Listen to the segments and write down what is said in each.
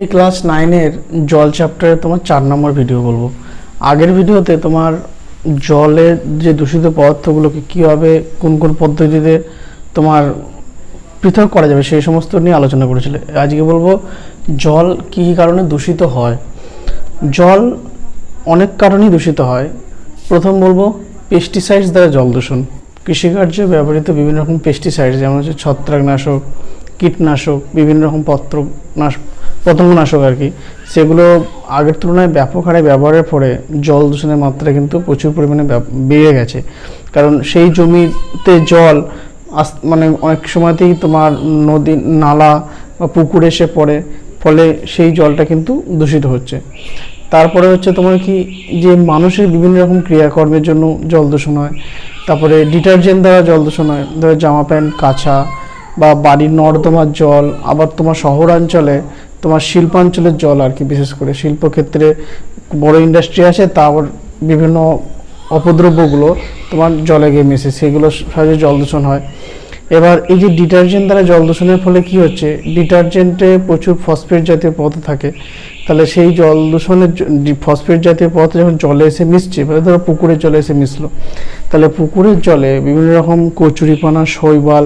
এই ক্লাস নাইনের জল চ্যাপ্টারে তোমার চার নম্বর ভিডিও বলব। আগের ভিডিওতে তোমার জলের যে দূষিত পদার্থগুলোকে কীভাবে, কোন কোন পদ্ধতিতে তোমার পৃথক করা যাবে সেই সমস্ত নিয়ে আলোচনা করেছিলে। আজকে বলব, জল কী কী কারণে দূষিত হয়? জল অনেক কারণেই দূষিত হয়। প্রথম বলব পেস্টিসাইডস দ্বারা জল দূষণ। কৃষিকার্যে ব্যবহৃত বিভিন্ন রকম পেস্টিসাইড যেমন হচ্ছে ছত্রাকনাশক, কীটনাশক, বিভিন্ন রকম পত্র পতঙ্গনাশক আর কি। সেগুলো আগের তুলনায় ব্যাপক হারে ব্যবহারের ফলে জল দূষণের মাত্রা কিন্তু প্রচুর পরিমাণে বেড়ে গেছে। কারণ সেই জমিতে জল আস মানে অনেক সময়তেই তোমার নদী, নালা বা পুকুরে এসে পড়ে, ফলে সেই জলটা কিন্তু দূষিত হচ্ছে। তারপরে হচ্ছে তোমার কি যে মানুষের বিভিন্ন রকম ক্রিয়াকর্মের জন্য জল দূষণ হয়, তারপরে ডিটারজেন্ট দ্বারা জল দূষণ হয়, ধরো জামা প্যান্ট কাছা বা বাড়ির নর্দমার জল, আবার তোমার শহরাঞ্চলে তোমার শিল্পাঞ্চলের জল আর কি, বিশেষ করে শিল্পক্ষেত্রে বড় ইন্ডাস্ট্রি আছে তারপর বিভিন্ন অপদ্রব্যগুলো তোমার জলে গিয়ে মেশে, সেগুলো সাহায্যে জল দূষণ হয়। এবার এই যে ডিটারজেন্ট দ্বারা জল দূষণের ফলে কি হচ্ছে ডিটারজেন্টে প্রচুর ফসফেট জাতীয় পদার্থ থাকে। তাহলে সেই জল দূষণের ফসফেট জাতীয় পদার্থ যখন জলে এসে মিশছে মানে ধরো পুকুরের জলে এসে মিশলো, তাহলে পুকুরের জলে বিভিন্ন রকম কচুরিপানা, শৈবাল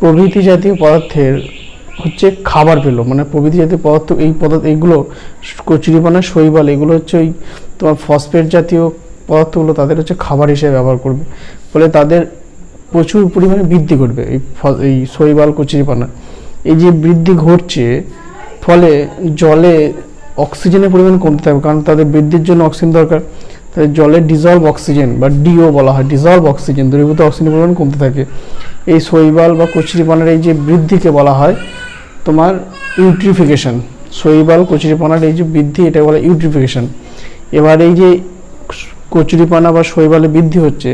প্রভৃতি জাতীয় পদার্থের হচ্ছে খাবার পেল মানে প্রভৃতি জাতীয় পদার্থ, এই পদার্থ, এইগুলো কচুরিপানা শৈবাল, এগুলো হচ্ছে ওই তোমার ফসফেট জাতীয় পদার্থগুলো তাদের হচ্ছে খাবার হিসেবে ব্যবহার করবে। ফলে তাদের প্রচুর পরিমাণে বৃদ্ধি ঘটবে এই এই শৈবাল, কচুরিপানা। এই যে বৃদ্ধি ঘটছে, ফলে জলে অক্সিজেনের পরিমাণ কমতে থাকবে, কারণ তাদের বৃদ্ধির জন্য অক্সিজেন দরকার। তাদের জলে ডিজলভ অক্সিজেন বা ডিও বলা হয় ডিজলভ অক্সিজেন দ্রবীভূত অক্সিজেনের পরিমাণ কমতে থাকে। এই শৈবাল বা কচুরিপানার এই যে বৃদ্ধিকে বলা হয় তোমার ইউট্রিফিকেশন, শৈবাল, কচুরিপানার এই যে বৃদ্ধি, এটা বলে ইউট্রিফিকেশন। এবার এই যে কচুরিপানা বা শৈবালে বৃদ্ধি হচ্ছে,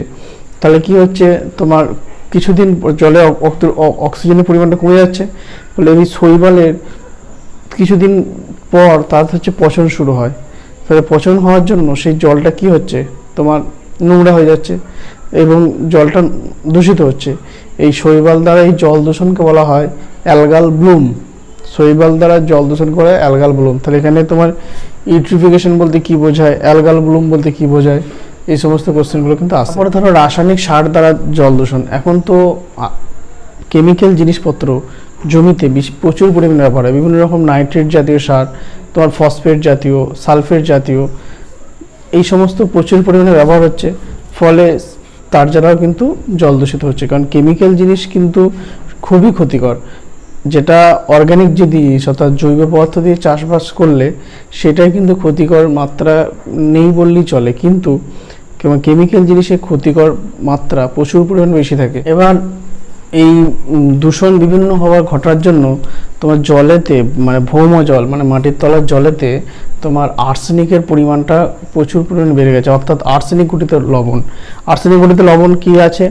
তাহলে কি হচ্ছে? তোমার কিছুদিন জলে অক্সিজেনের পরিমাণটা কমে যাচ্ছে। ফলে এই শৈবালের কিছুদিন পর তার হচ্ছে পচন শুরু হয়। তাহলে পচন হওয়ার জন্য সেই জলটা কি হচ্ছে? তোমার নোংরা হয়ে যাচ্ছে এবং জলটা দূষিত হচ্ছে। এই শৈবাল দ্বারা এই জল দূষণকে বলা হয় অ্যালগাল ব্লুম। শৈবাল দ্বারা জল দূষণ করে অ্যালগাল ব্লুম। তাহলে এখানে তোমার ইউট্রিফিকেশন বলতে কি বোঝায়, অ্যালগাল ব্লুম বলতে কি বোঝায়, এই সমস্ত কোশ্চেনগুলো কিন্তু আসে তারপরে ধরো রাসায়নিক সার দ্বারা জল দূষণ। এখন তো কেমিক্যাল জিনিসপত্র জমিতে প্রচুর পরিমাণে ব্যবহার হয়। বিভিন্ন রকম নাইট্রেট জাতীয় সার, তোমার ফসফেট জাতীয়, সালফেট জাতীয়, এই সমস্ত প্রচুর পরিমাণে ব্যবহার হচ্ছে। ফলে তার দ্বারাও কিন্তু জল দূষিত হচ্ছে। কারণ কেমিক্যাল জিনিস কিন্তু খুবই ক্ষতিকর। যেটা অর্গানিক যে জিনিস, অর্থাৎ জৈব পদার্থ দিয়ে চাষবাস করলে সেটাই কিন্তু ক্ষতিকর মাত্রা নেই বললেই চলে। কিন্তু কেমিক্যাল জিনিসের ক্ষতিকর মাত্রা প্রচুর পরিমাণ বেশি থাকে। এবার এই দূষণ বিভিন্ন হওয়ার ঘটার জন্য তোমার জলেতে মানে ভৌম জল মানে মাটির তলার জলেতে তোমার আর্সেনিকের পরিমাণটা প্রচুর পরিমাণে বেড়ে গেছে। অর্থাৎ আর্সেনিক গঠিত লবণ। আর্সেনিক গঠিত লবণ কি আছে?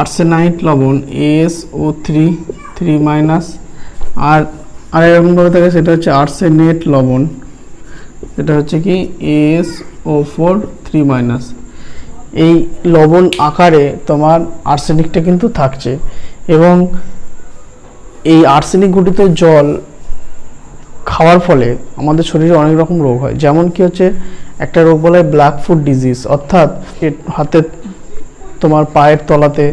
আর্সেনাইট লবণ S O three three minus আর আর এরকমভাবে থাকে, সেটা হচ্ছে আর্সেনেট লবণ। এটা হচ্ছে কি S O four three minus এই লবণ আকারে তোমার আর্সেনিকটা কিন্তু থাকছে। এবং এই আর্সেনিক গঠিত জল খাওয়ার ফলে আমাদের শরীরে অনেক রকম রোগ হয়। যেমন কি হচ্ছে, একটা রোগ বলা ব্ল্যাক ফুড ডিজিজ অর্থাৎ হাতের, তোমার পায়ের তলাতে,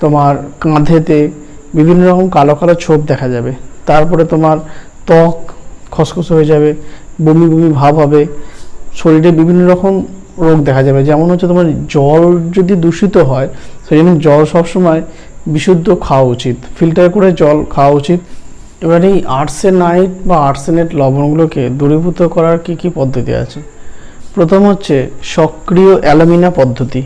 তোমার কাঁধেতে বিভিন্ন রকম কালো কালো ছোপ দেখা যাবে। তারপরে তোমার ত্বক খসখস হয়ে যাবে, বমি বমি ভাব হবে, শরীরে বিভিন্ন রকম রোগ দেখা যাবে। যেমন হচ্ছে তোমার জল যদি দূষিত হয় সেই জন্য জল সবসময় বিশুদ্ধ খাওয়া উচিত। ফিল্টার করে জল খাওয়া উচিত। এবার এই আর্সেনাইট বা আর্সেনেট লবণগুলোকে দূরীভূত করার কি কি পদ্ধতি আছে? প্রথম হচ্ছে সক্রিয় অ্যালুমিনা পদ্ধতি।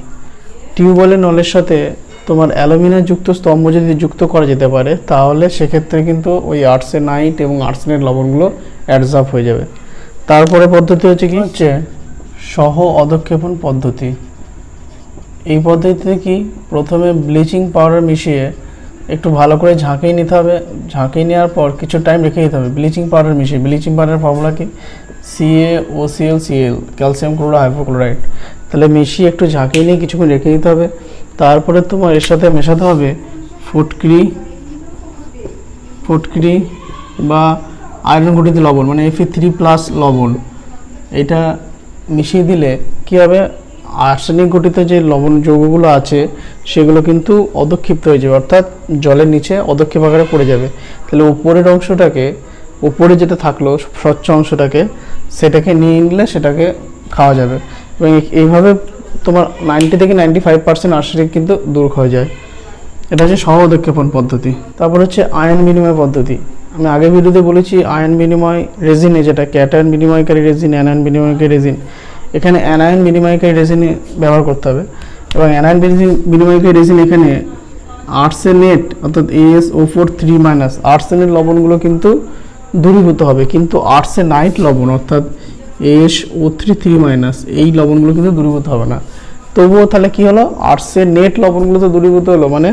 টিউবওয়েলের নলের সাথে তোমার অ্যালুমিনা যুক্ত স্তম্ভ যদি যুক্ত করা যেতে পারে তাহলে সেক্ষেত্রে কিন্তু ওই আর্সেনাইট এবং আর্সেনেট লবণগুলো অ্যাডজাপ হয়ে যাবে। তারপরে পদ্ধতি হচ্ছে কি? হচ্ছে সহ অধক্ষেপণ পদ্ধতি। এই পদ্ধতিতে কি? প্রথমে ব্লিচিং পাউডার মিশিয়ে একটু ভালো করে ঝাঁকিয়ে নিতে হবে। ঝাঁকিয়ে নেওয়ার পর কিছু টাইম রেখে দিতে হবে। ব্লিচিং পাউডার মিশিয়ে। ব্লিচিং পাউডার ফর্মুলা কি? C A O C L C L calcium chloride hypochloride তাহলে মিশিয়ে একটু ঝাঁকিয়ে নিয়ে কিছুক্ষণ রেখে দিতে হবে। তারপরে তোমার এর সাথে মেশাতে হবে ফুটকিরি ফুটকিরি বা আয়রন ঘটিত লবণ মানে এফি থ্রি প্লাস লবণ। এটা মিশিয়ে দিলে কী হবে? আর্সেনিক গঠিত যে লবণ যৌগগুলো আছে, সেগুলো কিন্তু অদক্ষিপ্ত হয়ে যাবে, অর্থাৎ জলের নিচে অদক্ষেপ আকারে পড়ে যাবে। তাহলে উপরের অংশটাকে, উপরে যেটা থাকল স্বচ্ছ অংশটাকে, সেটাকে নিয়ে নিলে সেটাকে খাওয়া যাবে। এবং এইভাবে তোমার নাইনটি থেকে নাইনটি ফাইভ পার্সেন্ট আর্সেনিক কিন্তু দূর হয়ে যায়। এটা হচ্ছে সহ অদক্ষেপণ পদ্ধতি। তারপর হচ্ছে আয়ন বিনিময় পদ্ধতি। আমি আগের ভিডিওতে বলেছি আয়ন বিনিময় রেজিনে যেটা ক্যাটায়ন বিনিময়কারী রেজিন অ্যানায়ন বিনিময়কারী রেজিন। এখানে অ্যানায়ন বিনিময়কারী রেজিনে ব্যবহার করতে হবে। এবং অ্যানায়ন বিনিময়কারী রেজিন এখানে আর্সেনেট, অর্থাৎ A S O four three minus arsenate লবণগুলো কিন্তু দূরীভূত হবে। কিন্তু আর্সেনাইট লবণ, অর্থাৎ S O three three minus এই লবণগুলো কিন্তু দূরীভূত হবে না। তবুও তাহলে কি হলো? আর্সেনেট লবণগুলো তো দূরীভূত হলো মানে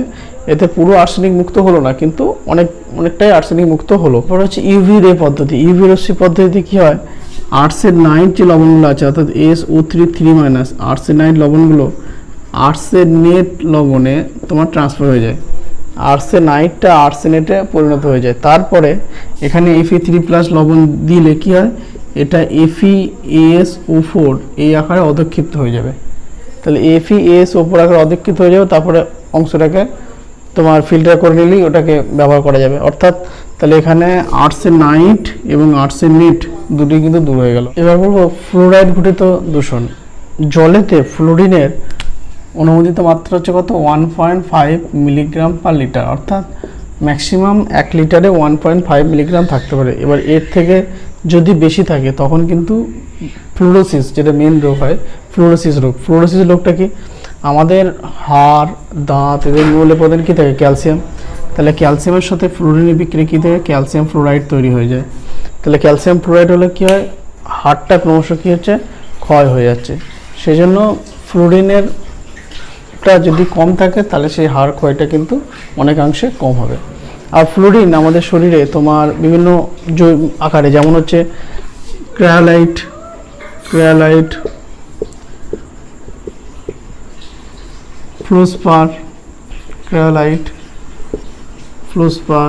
এতে পুরো আর্সেনিক মুক্ত হলো না, কিন্তু অনেক, অনেকটাই আর্সেনিক মুক্ত হলো। তারপর হচ্ছে ইউভি রে পদ্ধতি। ইউভি রশ্মি পদ্ধতিতে কি হয়? আর্সেনাইট যে লবণগুলো আছে, অর্থাৎ S O three three minus arsenite লবণগুলো arsenate লবণে তোমার ট্রান্সফার হয়ে যায়। আর্সেনাইটটা আর্সেনেটে পরিণত হয়ে যায়। তারপরে এখানে এফি থ্রি প্লাস লবণ দিলে কি হয়? এটা এফি এস ও ফোর এই আকারে অধক্ষিপ্ত হয়ে যাবে। তাহলে এফি এস ওপর আকারে অধক্ষিত হয়ে যাবে, তারপরে অংশটাকে তোমার ফিল্টার করে নিলেই ওটাকে ব্যবহার করা যাবে। অর্থাৎ তাহলে এখানে আর্সেনাইট এবং আর্সেনেট দুটি কিন্তু দূর হয়ে গেল। এবার বলব ফ্লোরাইড ঘটিত দূষণ। জলেতে ফ্লোরিনের অনুমোদিত মাত্রা হচ্ছে কত? One point five milligram per litre অর্থাৎ ম্যাক্সিমাম এক লিটারে ওয়ান পয়েন্ট ফাইভ মিলিগ্রাম থাকতে পারে। এবার এর থেকে যদি বেশি থাকে, তখন কিন্তু ফ্লোরোসিস যেটা মেন রোগ হয় ফ্লোরোসিস রোগ। ফ্লোরোসিস রোগটা কি? আমাদের হাড়, দাঁত এদের মূলে প্রধান কী থাকে? ক্যালসিয়াম। তাহলে ক্যালসিয়ামের সাথে ফ্লোরিনের বিক্রিয়া কী থাকে? ক্যালসিয়াম ফ্লোরাইড তৈরি হয়ে যায়। তাহলে ক্যালসিয়াম ফ্লোরাইড হলে কী হয়? হাড়টা ক্রমশ কী হচ্ছে? ক্ষয় হয়ে যাচ্ছে। সেই জন্য ফ্লোরিনের টা যদি কম থাকে, তাহলে সেই হাড় ক্ষয়টা কিন্তু অনেকাংশে কম হবে। আর ফ্লোরিন আমাদের শরীরে তোমার বিভিন্ন আকারে, যেমন হচ্ছে cryolite cryolite fluorspar cryolite fluorspar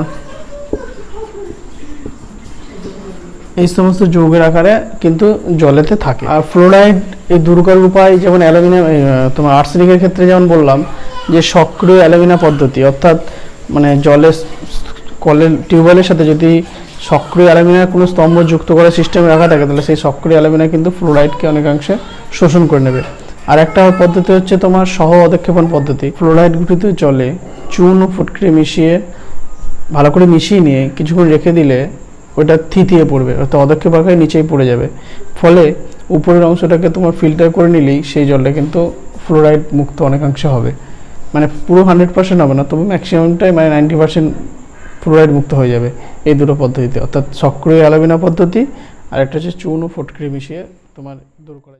এই সমস্ত যৌগের আকারে কিন্তু জলেতে থাকে। আর ফ্লোরাইড এই দূর করার উপায়, যেমন অ্যালুমিনিয়াম তোমার আর্সেনিকের ক্ষেত্রে যেমন বললাম, যে সক্রিয় অ্যালুমিনা পদ্ধতি, অর্থাৎ মানে জলের কলের টিউবওয়েলের সাথে যদি সক্রিয় অ্যালুমিনার কোনো স্তম্ভ যুক্ত করার সিস্টেম রাখা থাকে, তাহলে সেই সক্রিয় অ্যালুমিনা কিন্তু ফ্লোরাইডকে অনেকাংশে শোষণ করে নেবে। আর একটা পদ্ধতি হচ্ছে তোমার সহ অধক্ষেপণ পদ্ধতি। ফ্লোরাইড গঠিত জলে চুন ও ফুটকিরি মিশিয়ে, ভালো করে মিশিয়ে নিয়ে কিছুক্ষণ রেখে দিলে ওটা থিতিয়ে পড়বে, অর্থাৎ অদক্ষেপ আকারে নিচেই পড়ে যাবে। ফলে উপরের অংশটাকে তোমার ফিল্টার করে নিলেই সেই জলটা কিন্তু ফ্লোরাইড মুক্ত অনেকাংশে হবে। মানে পুরো হান্ড্রেড পার্সেন্ট হবে না, তবে ম্যাক্সিমামটাই মানে নাইনটি পার্সেন্ট ফ্লোরাইড মুক্ত হয়ে যাবে এই দুটো পদ্ধতিতে। অর্থাৎ সক্রিয় অ্যালোবিনা পদ্ধতি আর একটা হচ্ছে চুন ও ফটকরি মিশিয়ে তোমার দূর করা